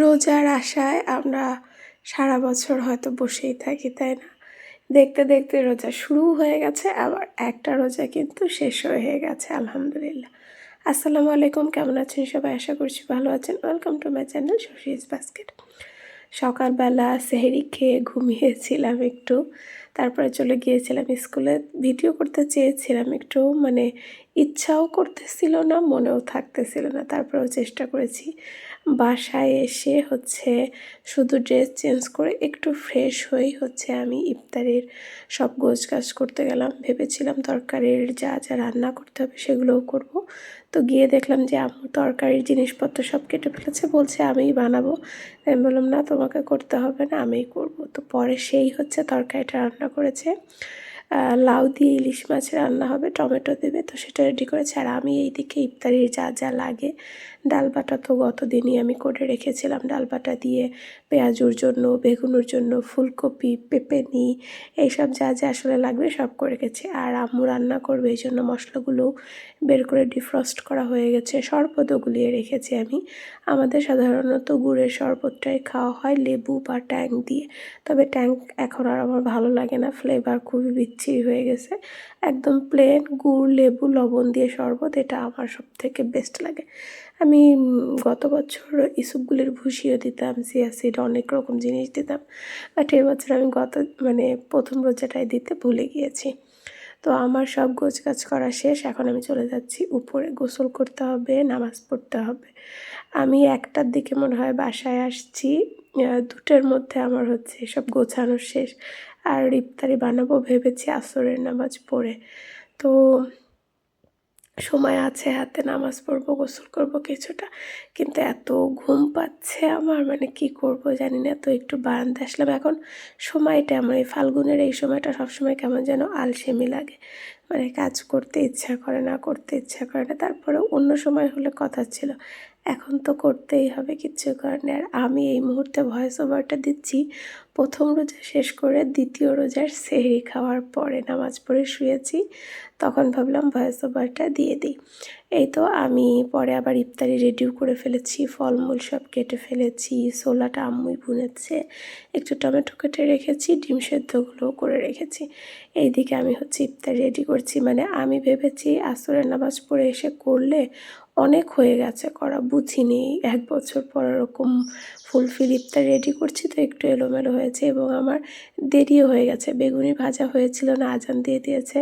রোজার আশায় আমরা সারা বছর হয়তো বসেই থাকি, তাই না? দেখতে দেখতে রোজা শুরু হয়ে গেছে, আবার একটা রোজা কিন্তু শেষ হয়ে গেছে, আলহামদুলিল্লাহ। আসসালামু আলাইকুম, কেমন আছেন সবাই? আশা করছি ভালো আছেন। Welcome to my channel Shashi's basket সকালবেলা সেহেরি খেয়ে ঘুমিয়েছিলাম একটু। তারপরে চলে গিয়েছিলাম স্কুলে। ভিডিও করতে চেয়েছিলাম একটু মানে ইচ্ছাও করতেছিল না, মনেও থাকতেছিল না। তারপরেও চেষ্টা করেছি। বাসায় এসে হচ্ছে শুধু ড্রেস চেঞ্জ করে একটু ফ্রেশ হয়েই হচ্ছে আমি ইফতারের সব গোছ কাজ করতে গেলাম। ভেবেছিলাম তরকারির যা যা রান্না করতে হবে সেগুলোও করব। তো গিয়ে দেখলাম যে আম্মু তরকারির জিনিসপত্র সব কেটে ফেলেছে, বলছে আমিই বানাবো। আমি বললাম, না, তোমাকে করতে হবে না, আমিই করব। তো পরে সেই হচ্ছে তরকারিটা রান্না করেছে। লাউ দিয়ে ইলিশ মাছ রান্না হবে, টমেটো দেবে, তো সেটা রেডি করেছে। আর আমি এই দিকে ইফতারির যা যা লাগে, ডাল বাটা তো গত দিনই আমি করে রেখেছিলাম। ডাল বাটা দিয়ে পেঁয়াজুর জন্য, বেগুনের জন্য, ফুলকপি, পেঁপেনি, এইসব যা যা আসলে লাগবে সব করে রেখেছি। আর আম্মু রান্না করবে, এই জন্য মশলাগুলো বের করে ডিফ্রস্ট করা হয়ে গেছে। শরবতও গুলিয়ে রেখেছি আমি। আমাদের সাধারণত গুড়ের শরবতটাই খাওয়া হয়, লেবু বা ট্যাং দিয়ে। তবে ট্যাঙ্ক এখন আর আমার ভালো লাগে না ফ্লেভার খুবই বিচ্ছিরি হয়ে গেছে। একদম প্লেন গুড়, লেবু, লবণ দিয়ে শরবত, এটা আমার সব থেকে বেস্ট লাগে। আমি গত বছর ইসুপগুলির ভুষিও দিতাম সিয়াসিড অনেক রকম জিনিস দিতাম। বাট এবছর আমি গত মানে প্রথম রোজাটাই দিতে ভুলে গিয়েছি। তো আমার সব গোছ কাজ করা শেষ, এখন আমি চলে যাচ্ছি। উপরে গোসল করতে হবে, নামাজ পড়তে হবে। আমি একটার দিকে মনে হয় বাসায় আসছি দুটোর মধ্যে আমার হচ্ছে সব গোছানো শেষ। আর ইফতারি বানাবো ভেবেছি আসরের নামাজ পড়ে। তো সময় আছে, হাতে নামাজ পড়ব, গোসল করব কিছুটা। কিন্তু এত ঘুম পাচ্ছে আমার মানে কি করব জানি না। তো একটু বারান্দা আসলাম। এখন সময়টা আমার এই ফাল্গুনের এই সময়টা সবসময় কেমন যেন আলসেমি লাগে। মানে কাজ করতে ইচ্ছা করে না, করতে ইচ্ছা করে না। তারপরে অন্য সময় হলে কথা ছিল। এখন তো করতেই হবে কিচ্ছু কারণে আর আমি এই মুহূর্তে ভয়েস ওভারটা দিচ্ছি। প্রথম রোজা শেষ করে দ্বিতীয় রোজার সেহরি খাওয়ার পরে নামাজ পড়ে শুয়েছি। তখন ভাবলাম ভয়েস ওভারটা দিয়ে দিই। এই তো আমি পরে আবার ইফতারি রেডিও করে ফেলেছি। ফলমূল সব কেটে ফেলেছি। সোলাটা আম্মুই বুনেছে। একটু টমেটো কেটে রেখেছি। ডিম সেদ্ধগুলোও করে রেখেছি। এইদিকে আমি হচ্ছে ইফতারি রেডি করছি। মানে আমি ভেবেছি আসরের নামাজ পড়ে এসে করলে অনেক হয়ে গেছে করা, বুঝিনি। এক বছর পর ওরকম ফুলফিল ইফতার রেডি করছি তো একটু এলোমেলো হয়েছে এবং আমার দেরিও হয়ে গেছে। বেগুনি ভাজা হয়েছিল না, আজান দিয়ে দিয়েছে।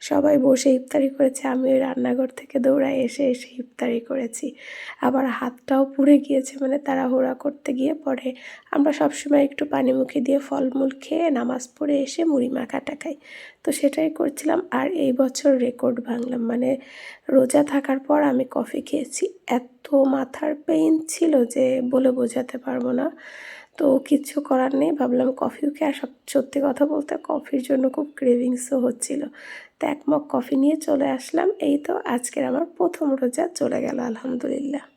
সবাই বসে ইফতারি করেছে আমি ওই রান্নাঘর থেকে দৌড়ায় এসে এসে ইফতারি করেছি। আবার হাতটাও পুড়ে গিয়েছে মানে তাড়াহুড়া করতে গিয়ে পরে আমরা সবসময় একটু পানি মুখে দিয়ে ফলমূল খেয়ে নামাজ পড়ে এসে মুড়ি মাখাটা খাই। তো সেটাই করছিলাম। আর এই বছর রেকর্ড ভাঙলাম মানে রোজা থাকার পর আমি কফি খেয়েছি। এত মাথার পেইন ছিল যে বলে বোঝাতে পারব না। তো কিচ্ছু করার নেই, ভাবলাম কফিও খেয়ে সব সত্যি কথা বলতে কফির জন্য খুব ক্রেভিংসও হচ্ছিল। তো এক কফি নিয়ে চলে আসলাম। এই তো আজকের আমার প্রথম রোজা, চলে গেল, আলহামদুলিল্লাহ।